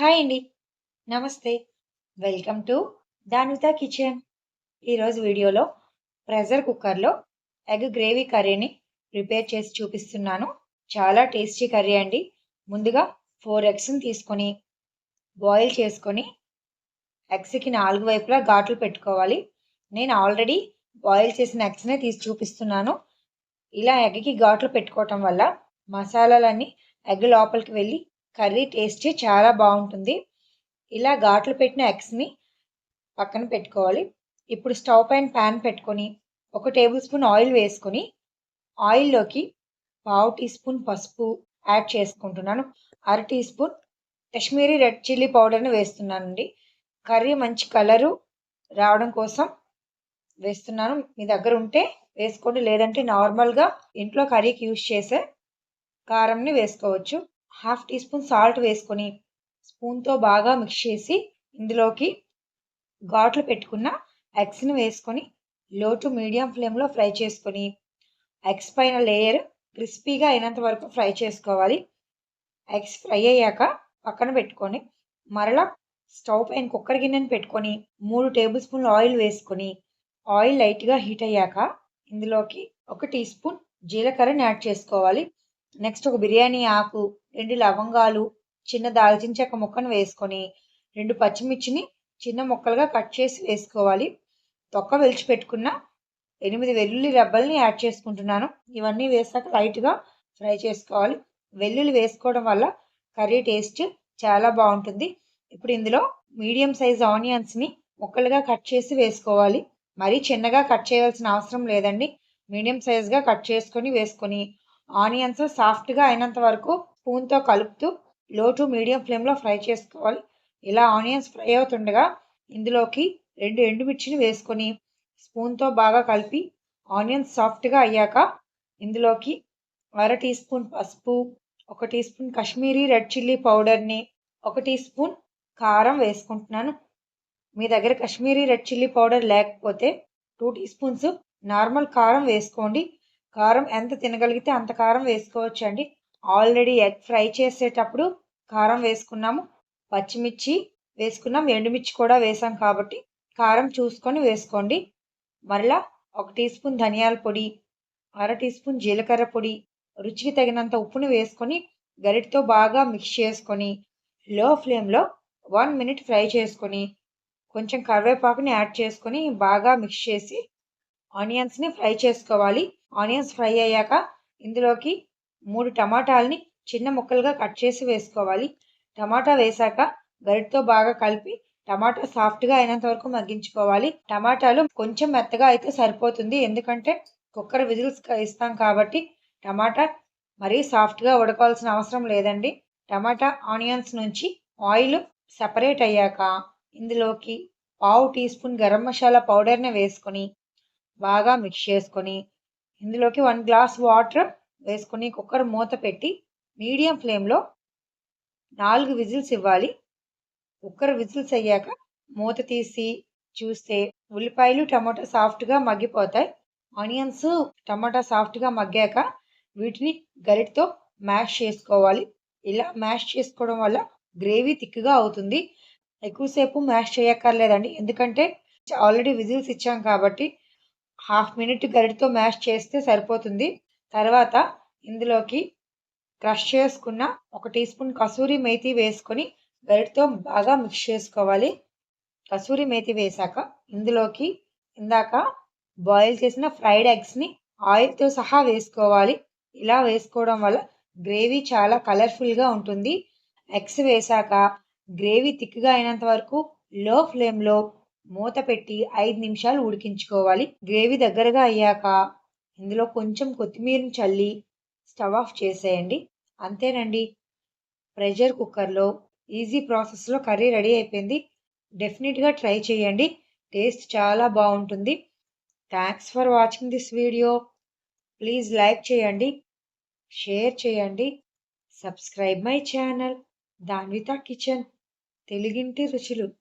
Hi అండి. నమస్తే. Welcome to Danitha kitchen. ఈరోజు వీడియోలో ప్రెషర్ కుక్కర్లో ఎగ్ గ్రేవీ కర్రీని ప్రిపేర్ చేసి చూపిస్తున్నాను. చాలా టేస్టీ కర్రీ అండి. ముందుగా ఫోర్ ఎగ్స్ని తీసుకొని బాయిల్ చేసుకొని ఎగ్స్కి నాలుగు వైపులా ఘాట్లు పెట్టుకోవాలి. నేను ఆల్రెడీ బాయిల్ చేసిన ఎగ్స్నే తీసి చూపిస్తున్నాను. ఇలా ఎగ్కి ఘాట్లు పెట్టుకోవటం వల్ల మసాలాలన్నీ ఎగ్ లోపలికి వెళ్ళి కర్రీ టేస్ట్ చాలా బాగుంటుంది. ఇలా ఘాట్లు పెట్టిన ఎగ్స్ని పక్కన పెట్టుకోవాలి. ఇప్పుడు స్టవ్ పైన ప్యాన్ పెట్టుకొని ఒక టేబుల్ స్పూన్ ఆయిల్ వేసుకొని ఆయిల్లోకి పావు టీ స్పూన్ పసుపు యాడ్ చేసుకుంటున్నాను. అర tea spoon Kashmiri red chilli పౌడర్ని వేస్తున్నానండి. కర్రీ మంచి కలరు రావడం కోసం వేస్తున్నాను. మీ దగ్గర ఉంటే వేసుకోండి. లేదంటే నార్మల్గా ఇంట్లో కర్రీకి యూజ్ చేసే కారంని వేసుకోవచ్చు. హాఫ్ టీ స్పూన్ సాల్ట్ వేసుకొని స్పూన్తో బాగా మిక్స్ చేసి ఇందులోకి ఘాట్లు పెట్టుకున్న ఎగ్స్ని వేసుకొని లో టు మీడియం ఫ్లేమ్లో ఫ్రై చేసుకొని ఎగ్స్ పైన లేయర్ క్రిస్పీగా అయినంత వరకు ఫ్రై చేసుకోవాలి. ఎగ్స్ ఫ్రై అయ్యాక పక్కన పెట్టుకొని మరలా స్టవ్ పైన కుక్కర్ గిన్నెను పెట్టుకొని మూడు టేబుల్ స్పూన్లు ఆయిల్ వేసుకొని ఆయిల్ లైట్గా హీట్ అయ్యాక ఇందులోకి ఒక టీ స్పూన్ జీలకర్రని యాడ్ చేసుకోవాలి. నెక్స్ట్ ఒక బిర్యానీ ఆకు రెండు లవంగాలు చిన్న దాల్చిన చెక్క ముక్కను వేసుకొని రెండు పచ్చిమిర్చిని చిన్న ముక్కలుగా కట్ చేసి వేసుకోవాలి. తొక్క వెలిచి పెట్టుకున్న ఎనిమిది వెల్లుల్లి రబ్బల్ని యాడ్ చేసుకుంటున్నాను. ఇవన్నీ వేసాక లైట్గా ఫ్రై చేసుకోవాలి. వెల్లుల్లి వేసుకోవడం వల్ల కర్రీ టేస్ట్ చాలా బాగుంటుంది. ఇప్పుడు ఇందులో మీడియం సైజ్ ఆనియన్స్ని ముక్కలుగా కట్ చేసి వేసుకోవాలి. మరీ చిన్నగా కట్ చేయాల్సిన అవసరం లేదండి. మీడియం సైజ్గా కట్ చేసుకొని వేసుకొని ఆనియన్స్ సాఫ్ట్గా అయినంత వరకు స్పూన్తో కలుపుతూ లో టు మీడియం ఫ్లేమ్లో ఫ్రై చేసుకోవాలి. ఇలా ఆనియన్స్ ఫ్రై అవుతుండగా ఇందులోకి రెండు ఎండుమిర్చిని వేసుకొని స్పూన్తో బాగా కలిపి ఆనియన్స్ సాఫ్ట్గా అయ్యాక ఇందులోకి అర టీ స్పూన్ పసుపు ఒక tea spoon Kashmiri red chilli పౌడర్ని ఒక టీ స్పూన్ కారం వేసుకుంటున్నాను. మీ దగ్గర కాశ్మీరీ రెడ్ చిల్లీ పౌడర్ లేకపోతే టూ టీ స్పూన్స్ నార్మల్ కారం వేసుకోండి. కారం ఎంత తినగలిగితే అంత కారం వేసుకోవచ్చు అండి ఆల్రెడీ ఎగ్ ఫ్రై చేసేటప్పుడు కారం వేసుకున్నాము. పచ్చిమిర్చి వేసుకున్నాం. ఎండుమిర్చి కూడా వేసాం కాబట్టి కారం చూసుకొని వేసుకోండి. మరలా ఒక టీ స్పూన్ ధనియాల పొడి అర టీ స్పూన్ జీలకర్ర పొడి రుచికి తగినంత ఉప్పుని వేసుకొని గరిటితో బాగా మిక్స్ చేసుకొని లో ఫ్లేమ్లో వన్ మినిట్ ఫ్రై చేసుకొని కొంచెం కరివేపాకుని యాడ్ చేసుకొని బాగా మిక్స్ చేసి ఆనియన్స్ని ఫ్రై చేసుకోవాలి. ఆనియన్స్ ఫ్రై అయ్యాక ఇందులోకి మూడు టమాటాలని చిన్న ముక్కలుగా కట్ చేసి వేసుకోవాలి. టమాటా వేసాక గరిటితో బాగా కలిపి టమాటా సాఫ్ట్గా అయినంత వరకు మగ్గించుకోవాలి. టమాటాలు కొంచెం మెత్తగా అయితే సరిపోతుంది. ఎందుకంటే కుక్కర్ విజిల్స్ ఇస్తాం కాబట్టి టమాటా మరీ సాఫ్ట్గా ఉడకాల్సిన అవసరం లేదండి. టమాటా ఆనియన్స్ నుంచి ఆయిల్ సపరేట్ అయ్యాక ఇందులోకి పావు టీ స్పూన్ గరం మసాలా పౌడర్ని వేసుకొని బాగా మిక్స్ చేసుకొని ఇందులోకి వన్ గ్లాస్ వాటర్ వేసుకొని కుక్కర్ మూత పెట్టి మీడియం ఫ్లేమ్లో నాలుగు విజిల్స్ ఇవ్వాలి. కుక్కర్ విజిల్స్ అయ్యాక మూత తీసి చూస్తే ఉల్లిపాయలు టమాటా సాఫ్ట్గా మగ్గిపోతాయి. ఆనియన్స్ టమాటా సాఫ్ట్గా మగ్గాక వీటిని గరిటతో మ్యాష్ చేసుకోవాలి. ఇలా మ్యాష్ చేసుకోవడం వల్ల గ్రేవీ థిక్గా అవుతుంది. ఎక్కువసేపు మ్యాష్ చేయక్కర్లేదండి. ఎందుకంటే ఆల్రెడీ విజిల్స్ ఇచ్చాం కాబట్టి హాఫ్ మినిట్ గరిటతో మ్యాష్ చేస్తే సరిపోతుంది. తర్వాత ఇందులోకి క్రష్ చేసుకున్న ఒక టీ స్పూన్ కసూరి మేతి వేసుకొని గరిటతో బాగా మిక్స్ చేసుకోవాలి. కసూరి మేతి వేసాక ఇందులోకి ఇందాక బాయిల్ చేసిన ఫ్రైడ్ ఎగ్స్ని ఆయిల్తో సహా వేసుకోవాలి. ఇలా వేసుకోవడం వల్ల గ్రేవీ చాలా కలర్ఫుల్గా ఉంటుంది. ఎగ్స్ వేసాక గ్రేవీ థిక్గా అయినంత వరకు లో ఫ్లేమ్లో మూత పెట్టి ఐదు నిమిషాలు ఉడికించుకోవాలి. గ్రేవీ దగ్గరగా అయ్యాక ఇందులో కొంచెం కొత్తిమీరని చల్లి స్టవ్ ఆఫ్ చేసేయండి. అంతేనండి. ప్రెషర్ కుక్కర్లో ఈజీ ప్రాసెస్లో కర్రీ రెడీ అయిపోయింది. డెఫినెట్గా ట్రై చేయండి. టేస్ట్ చాలా బాగుంటుంది. Thanks for watching this video. Please like చేయండి. షేర్ చేయండి. Subscribe my channel. Danvitha kitchen. తెలుగింటి రుచులు.